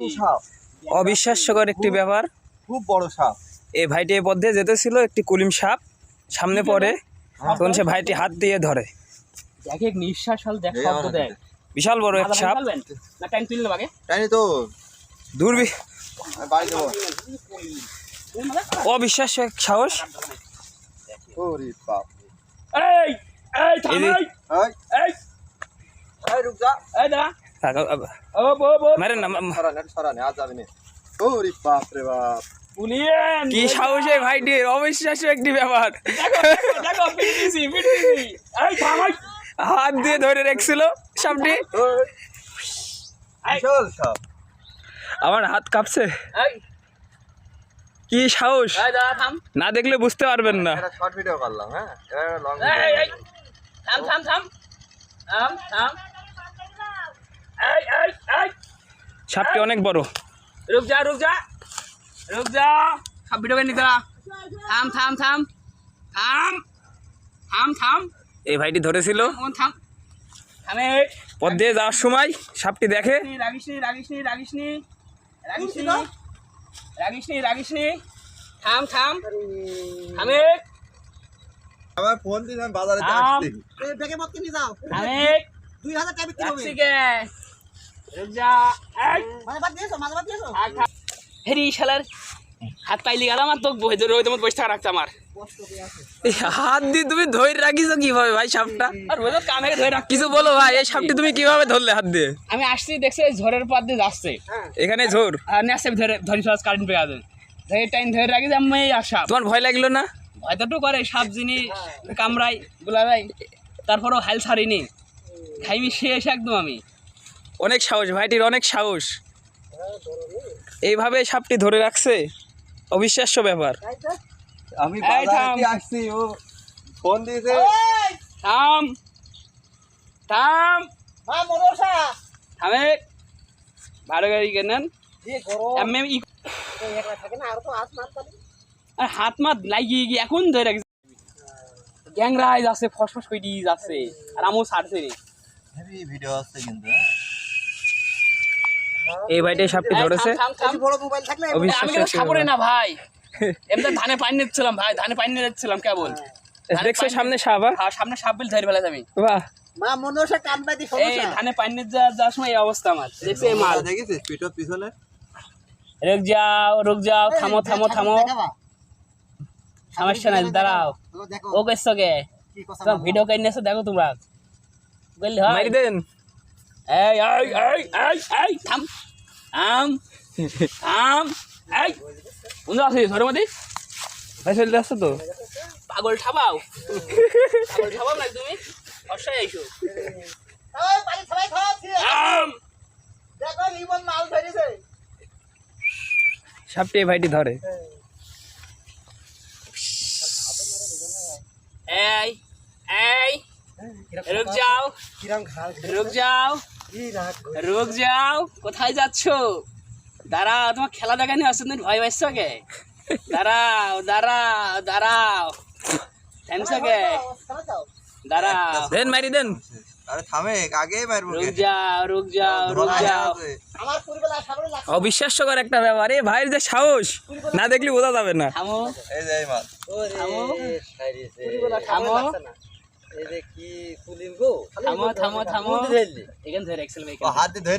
সাপ। অবিশ্বাস্যকর একটি ব্যাপার। খুব বড় সাপ। এই ভাইটি এই পথে যেতেছিল একটি কুলিম সাপ। সামনে পড়ে। তখন সে ভাইটি হাত দিয়ে ধরে। দেখ নিঃশ্বাস দেখ শব্দ আমার বিশাল বড় এক সাপ। না টাইম তুললে বাগে জানি তো। দূরবি বাড়ি দেবো অবিশ্বাস্য এক সাহস। ওরে বাপ। এই এই থাম এই এই এই। এই। এই রুক যা এই দাঁড়া মারেন না কি সাহস ভাইটির অবিশ্বাস্য একটি ব্যাপার হাত দিয়ে ধরে রেখেছিল সাপটি। আমার হাত কাঁপছে। কি সাহস। থাম। না দেখলে বুঝতে পারবেন না। এটা শর্ট ভিডিও করলাম হ্যাঁ? থাম থাম থাম। থাম থাম। সাপটি অনেক বড়। রুক যা রুক যা। রুক যা। সব ভিডিও নিতে থাম থাম থাম। থাম। থাম থাম। এই ভাইটি ধরেছিল। পথ দিয়ে যাওয়ার সময় সাপটি দেখে। রাগিস নি রাগিস নি রাগিস নি রাগিস নি থাম থাম। থামে। আমার টাকা হেরি শালার হাত পাইলি গেলাম আর তো বই ধরে তোমার বসে রাখতে আমার হাত দিয়ে তুমি ধরে রাখিছো কীভাবে ভাই সাপটা? আর কামে ধরে রাখ কিছু বলো ভাই এই সাপটি তুমি কীভাবে ধরলে হাত দিয়ে? আমি আসছি দেখছি ঝড়ের পথ দিয়ে যাচ্ছে। এখানে ঝোর? আর ধরে ধরি সহজ কারেন্ট পেয়ে ধরে টাইম ধরে রাখি যে আমি আর সাপ তোমার ভয় লাগল না? ভয় তো করে সাপ জিনিস কামড়াই গুলারাই তারপরেও হাল ছাড়িনি। খাইমি শেষ একদম আমি। অনেক সাহস ভাইটির অনেক সাহস। এইভাবে সাপটি ধরে রাখছে? অবিশ্বাস্য ব্যাপার। আমি আসছি ও ফোন দিয়েছে। থাম। থাম। থামে। ভালো গাড়ি কেনেন। আর হাত মাত লাগিয়ে গিয়ে এখন ধরে রাখছে। গ্যাংরাই যাচ্ছে ফসফস করে দিয়ে যাচ্ছে আর আমিও ছাড়ছে রে। ভিডিও আছে কিন্তু কিন্তু একটি সাপরে ব্যাপার। না ভাই। এমনি ধানে পানি নিচ্ছিলাম ভাই ধানে পানি নিয়ে যাচ্ছিলাম কেবল। দেখছ সামনে সাপ আর? আর সামনে সাপ বিল ধরে ফেলাতে আমি। বাহ। মা মনসা কান বাইতে এই সমস্যা ধানে পানি যাওয়ার সময় এই অবস্থা আমার। দেখছি এই মাল। দেখেছিস? পিঠো পিছনে। রুক যাও রুক যাও থামো থামো থামো। সমস্যা নাই দাঁড়াও। দেখো। ও কেসছো কে ভিডিও নিয়েছো দেখো তোমরা। হয়? মারি দেন। এই এই এই এই এই থাম থাম থাম এই বন্ধু আছিস ঘরের মধ্যে ভাই চলতে আসছো তো পাগল ঠাবাও পাগল ঠাবাও না তুমি অবশ্যই আইসো সাপটি ভাইটি ধরে এই এই রুক যাও রুক যাও রুক যাও কোথায় যাচ্ছো? দাঁড়াও তোমার খেলা দেখা নিয়ে আসছো ভয় পাইছো কে দাঁড়াও দাঁড়াও দাঁড়াও। কে দাঁড়াও। দেন মারি দেন। আরে থামে আগেই মারবো রুক যাও রুক যাও রুক যাও অবিশ্বাস্যকর একটা ব্যাপার। এ ভাইয়ের যে সাহস না দেখলে বোঝা যাবে না। থামো। এই যে এই থামো। থামো না। এই যে কি কুলিম গো? থামো থামো থামো। এখান ধরে এক্সেল ও হাতে ধরে